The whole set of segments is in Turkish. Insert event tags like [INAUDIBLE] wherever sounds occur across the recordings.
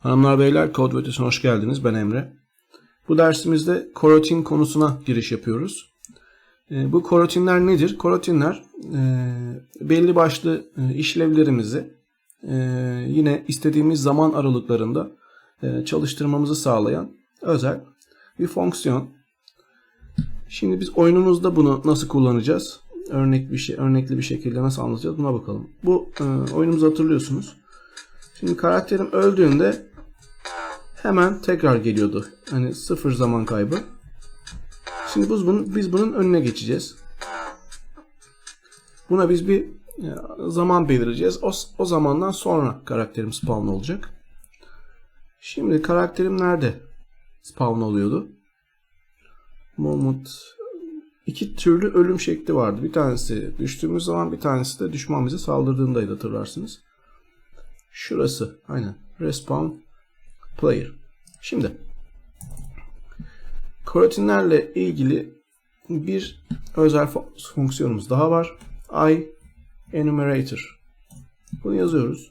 Hanımlar beyler kod ötesine hoş geldiniz. Ben Emre. Bu dersimizde korotin konusuna giriş yapıyoruz. E, bu korotinler nedir? Korotinler e, belli başlı e, işlevlerimizi e, yine istediğimiz zaman aralıklarında çalıştırmamızı sağlayan özel bir fonksiyon. Şimdi biz oyunumuzda bunu nasıl kullanacağız? Örnek bir şey, örnekli bir şekilde nasıl anlatacağız? Buna bakalım. Bu oyunumuzu hatırlıyorsunuz. Şimdi karakterim öldüğünde hemen tekrar geliyordu. Hani sıfır zaman kaybı. Şimdi biz bunun, biz bunun önüne geçeceğiz. Buna biz bir e, zaman belirleyeceğiz. O, o zamandan sonra karakterim spawn olacak. Şimdi karakterim nerede spawn oluyordu? Moment iki türlü ölüm şekli vardı. Bir tanesi düştüğümüz zaman bir tanesi de düşman bize saldırdığındaydı hatırlarsınız. Şurası aynen. Respawn player. Şimdi korotinlerle ilgili bir özel fonksiyonumuz daha var. I enumerator. Bunu yazıyoruz.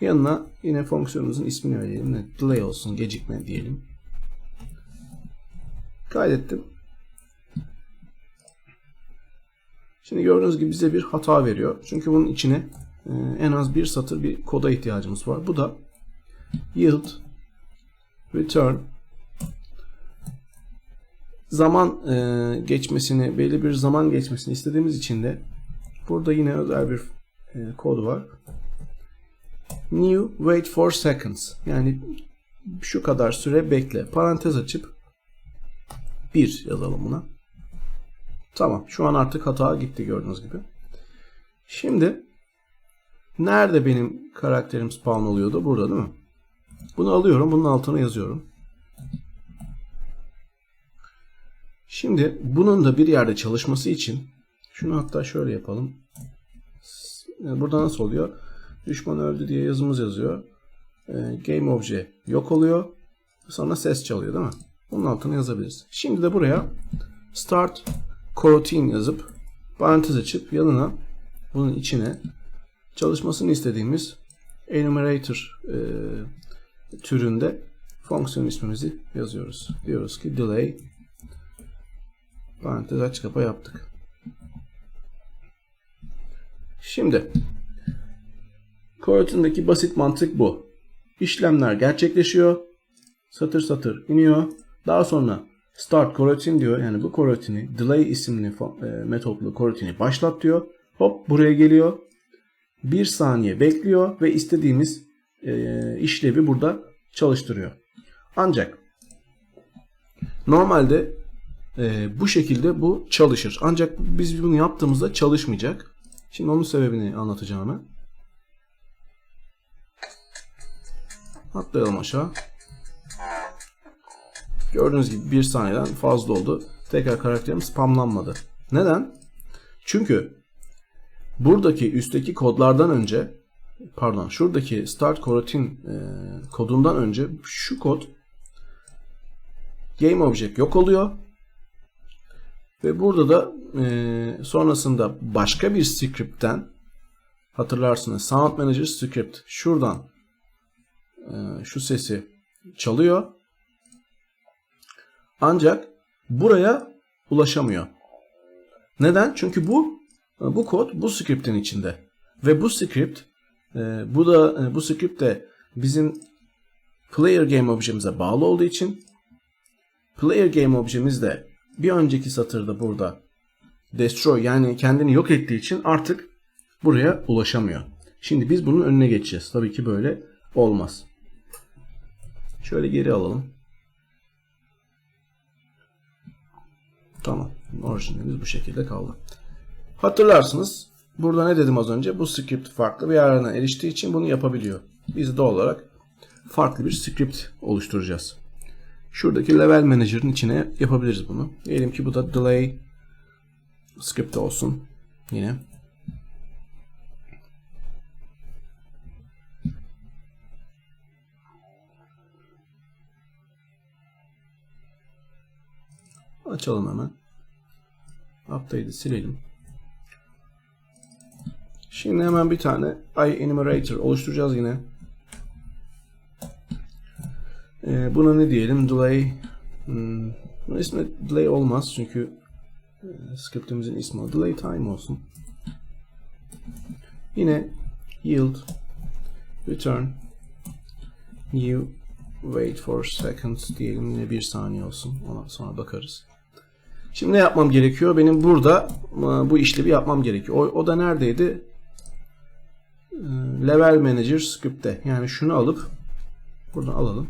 Yanına yine fonksiyonumuzun ismini verelim. Delay olsun, gecikme diyelim. Kaydettim. Şimdi gördüğünüz gibi bize bir hata veriyor. Çünkü bunun içine e, en az bir satır bir koda ihtiyacımız var. Bu da yield return zaman e, geçmesini, belli bir zaman geçmesini istediğimiz için de burada yine özel bir e, kod var. New wait for seconds. Yani şu kadar süre bekle. Parantez açıp 1 yazalım buna. Tamam. Şu an artık hata gitti gördüğünüz gibi. Şimdi nerede benim karakterim spawn oluyordu? Burada değil mi? Bunu alıyorum. Bunun altına yazıyorum. Şimdi bunun da bir yerde çalışması için şunu hatta şöyle yapalım. Burada nasıl oluyor? Düşman öldü diye yazımız yazıyor. Game obje yok oluyor. Sonra ses çalıyor değil mi? Bunun altına yazabiliriz. Şimdi de buraya start coroutine yazıp parantez açıp yanına bunun içine çalışmasını istediğimiz enumerator e, türünde fonksiyon ismimizi yazıyoruz. Diyoruz ki delay parantez aç kapa yaptık. Şimdi coroutine'deki basit mantık bu. İşlemler gerçekleşiyor. Satır satır iniyor. Daha sonra start coroutine diyor. Yani bu coroutine'i delay isimli e, metotlu coroutine'i başlat diyor. Hop buraya geliyor. Bir saniye bekliyor ve istediğimiz e, işlevi burada çalıştırıyor. Ancak normalde e, bu şekilde bu çalışır. Ancak biz bunu yaptığımızda çalışmayacak. Şimdi onun sebebini anlatacağım hemen. Atlayalım aşağı. Gördüğünüz gibi bir saniyeden fazla oldu. Tekrar karakterim spamlanmadı. Neden? Çünkü buradaki üstteki kodlardan önce pardon şuradaki start coroutine e, kodundan önce şu kod game object yok oluyor. Ve burada da e, sonrasında başka bir script'ten hatırlarsınız Sound Manager script şuradan e, şu sesi çalıyor ancak buraya ulaşamıyor. Neden? Çünkü bu bu kod bu script'in içinde. Ve bu script e, bu da e, bu script de bizim player game objemize bağlı olduğu için player game objemiz de bir önceki satırda burada destroy yani kendini yok ettiği için artık buraya ulaşamıyor. Şimdi biz bunun önüne geçeceğiz. Tabii ki böyle olmaz. Şöyle geri alalım. Tamam. Orijinalimiz bu şekilde kaldı. Hatırlarsınız. Burada ne dedim az önce? Bu script farklı bir yerlerden eriştiği için bunu yapabiliyor. Biz de olarak farklı bir script oluşturacağız. Şuradaki level manager'ın içine yapabiliriz bunu. Diyelim ki bu da delay script olsun. Yine. Açalım hemen. Update'i silelim. Şimdi hemen bir tane I enumerator oluşturacağız yine. Ee, buna ne diyelim? Delay. Hmm, bunun ismi delay olmaz çünkü e, scriptimizin ismi delay time olsun. Yine yield return new wait for seconds diyelim yine bir saniye olsun. Ona sonra bakarız. Şimdi ne yapmam gerekiyor? Benim burada e, bu işlevi yapmam gerekiyor. O, o da neredeydi? E, Level Manager script'te. Yani şunu alıp buradan alalım.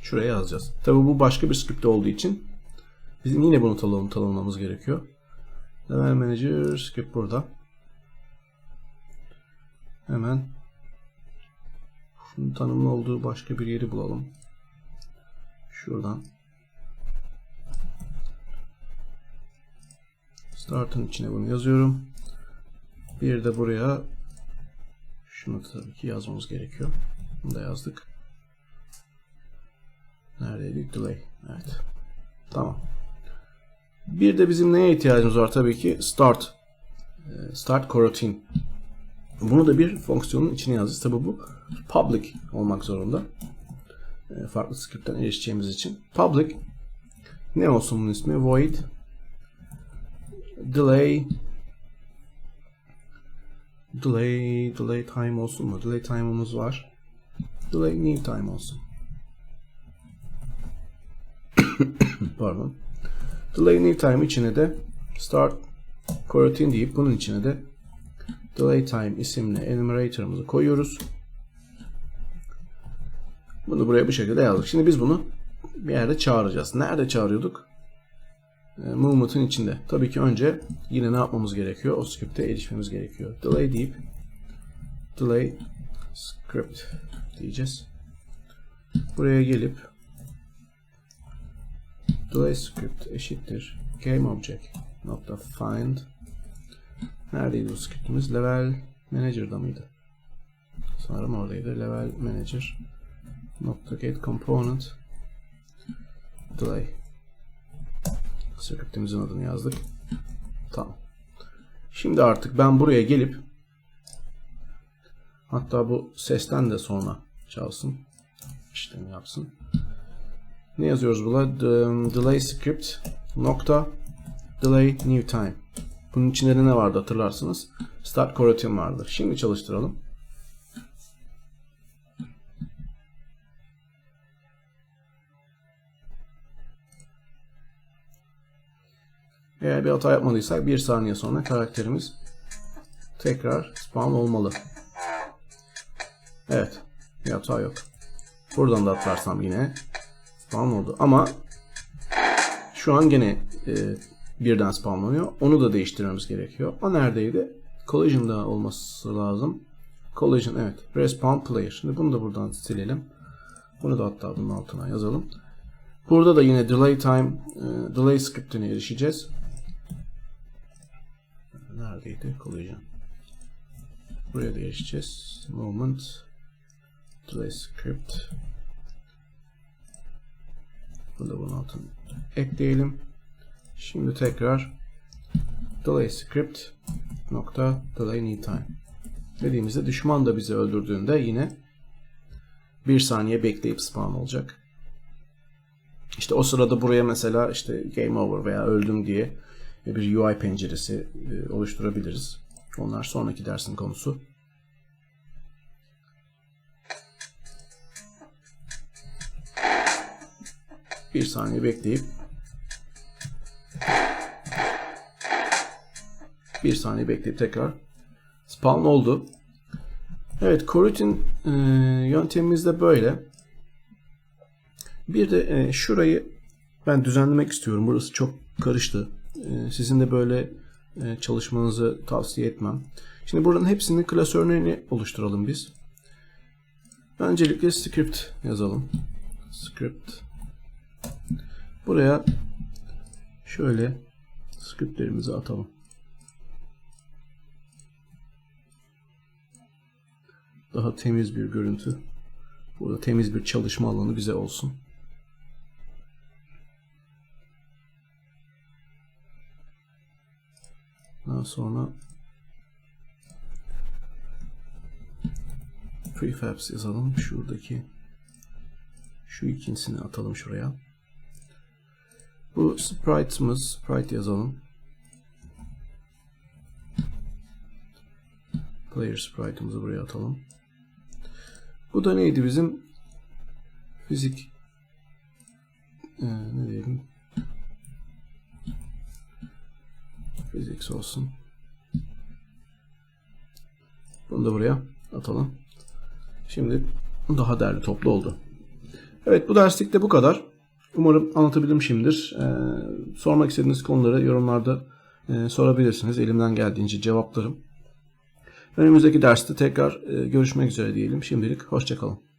Şuraya yazacağız. Tabi bu başka bir script olduğu için bizim yine bunu tanım, tanımlamamız gerekiyor. Level Manager script burada. Hemen şunun tanımlı olduğu başka bir yeri bulalım. Şuradan. Start'ın içine bunu yazıyorum. Bir de buraya şunu tabii ki yazmamız gerekiyor. Bunu da yazdık. Neredeydik? Delay. Evet. Tamam. Bir de bizim neye ihtiyacımız var? Tabii ki start. Ee, start coroutine. Bunu da bir fonksiyonun içine yazacağız. Tabii bu public olmak zorunda. Ee, farklı script'ten erişeceğimiz için. Public ne olsun bunun ismi? Void delay delay delay time olsun mu? Delay time'ımız var. Delay new time olsun. [COUGHS] Pardon. Delay new time içine de start coroutine deyip bunun içine de delay time isimli enumerator'ımızı koyuyoruz. Bunu buraya bu şekilde yazdık. Şimdi biz bunu bir yerde çağıracağız. Nerede çağırıyorduk? E, movement'ın içinde. Tabii ki önce yine ne yapmamız gerekiyor? O script'e erişmemiz gerekiyor. Delay deyip delay script diyeceğiz. Buraya gelip delay script eşittir game object nokta find neredeydi bu scriptimiz? Level manager'da mıydı? Sanırım oradaydı. Level manager nokta get component delay scriptimizin adını yazdık. Tamam. Şimdi artık ben buraya gelip hatta bu sesten de sonra çalsın. işlemi yapsın. Ne yazıyoruz burada? Delay script nokta delay new time. Bunun içinde de ne vardı hatırlarsınız. Start coroutine vardı. Şimdi çalıştıralım. Eğer bir hata yapmadıysak bir saniye sonra karakterimiz tekrar spawn olmalı. Evet. Bir hata yok. Buradan da atlarsam yine spawn oldu. Ama şu an gene e, birden spawnlanıyor. Onu da değiştirmemiz gerekiyor. O neredeydi? Collision'da olması lazım. Collision evet. Respawn player. Şimdi bunu da buradan silelim. Bunu da hatta bunun altına yazalım. Burada da yine delay time, e, delay script'ine erişeceğiz. Neredeydi? Collision. Buraya da erişeceğiz. Moment. Delay script. Da bunun altına ekleyelim. Şimdi tekrar delay script nokta delay need time dediğimizde düşman da bizi öldürdüğünde yine bir saniye bekleyip spawn olacak. İşte o sırada buraya mesela işte game over veya öldüm diye bir UI penceresi e, oluşturabiliriz. Onlar sonraki dersin konusu. Bir saniye bekleyip bir saniye bekleyip tekrar spawn oldu. Evet, coroutine yöntemimiz de böyle. Bir de e, şurayı ben düzenlemek istiyorum. Burası çok karıştı. E, sizin de böyle e, çalışmanızı tavsiye etmem. Şimdi buranın hepsinin klasörlerini oluşturalım biz. Öncelikle script yazalım. Script. Buraya şöyle scriptlerimizi atalım. Daha temiz bir görüntü. Burada temiz bir çalışma alanı bize olsun. Daha sonra prefabs yazalım. Şuradaki Şu ikincisini atalım şuraya. Bu sprite'ımız, sprite yazalım. Player sprite'ımızı buraya atalım. Bu da neydi bizim? Fizik ee, ne diyelim? Physics olsun. Bunu da buraya atalım. Şimdi daha derli toplu oldu. Evet bu derslik de bu kadar. Umarım anlatabilmişimdir. Ee, sormak istediğiniz konuları yorumlarda e, sorabilirsiniz. Elimden geldiğince cevaplarım. Önümüzdeki derste tekrar e, görüşmek üzere diyelim. Şimdilik hoşçakalın.